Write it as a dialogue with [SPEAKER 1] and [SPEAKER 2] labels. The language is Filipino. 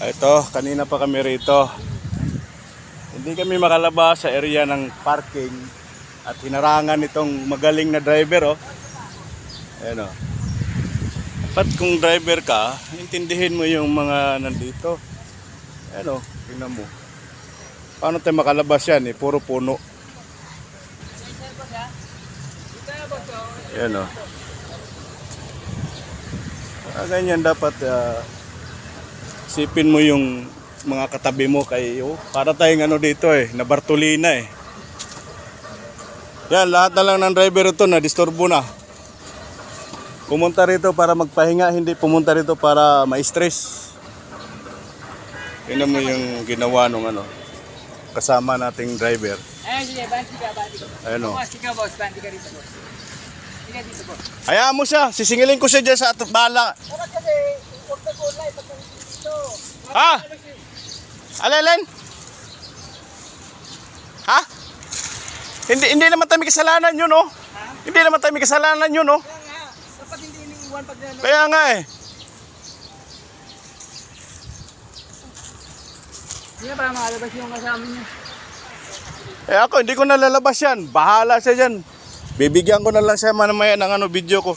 [SPEAKER 1] Ito, kanina pa kami rito. Hindi kami makalabas sa area ng parking at hinarangan itong magaling na driver, oh. Ayan, oh. Dapat kung driver ka, intindihin mo yung mga nandito. Ayan, oh. Tingnan mo. Paano tayo makalabas yan, eh? Puro puno. Ayan, oh. Ah, ganyan dapat ah, sipin mo yung mga katabi mo kay oh, para tayong ano dito eh, na Bartolina eh. Yan, lahat na lang ng driver ito na disturbo na. Pumunta rito para magpahinga, hindi pumunta rito para ma-stress. Tingnan mo yung ginawa nung ano, kasama nating driver.
[SPEAKER 2] Ayan, sige, banti ka, banti ka.
[SPEAKER 1] Ayun oh.
[SPEAKER 2] Boss, banti ka rito, boss.
[SPEAKER 1] Hayaan mo siya, sisingilin ko siya dyan sa bala.
[SPEAKER 2] Kasi, na online pag dito.
[SPEAKER 1] Ha? Alelen? Ha? Hindi hindi naman tayo may kasalanan yun, oh. Hindi naman tayo may kasalanan yun, oh.
[SPEAKER 2] Kaya nga, dapat hindi iniiwan pag nanonood.
[SPEAKER 1] Kaya nga eh.
[SPEAKER 2] Hindi para makalabas yung kasama niya.
[SPEAKER 1] Eh ako, hindi ko nalalabas yan. Bahala siya dyan. Bibigyan ko na lang siya mamaya ng ano, video ko.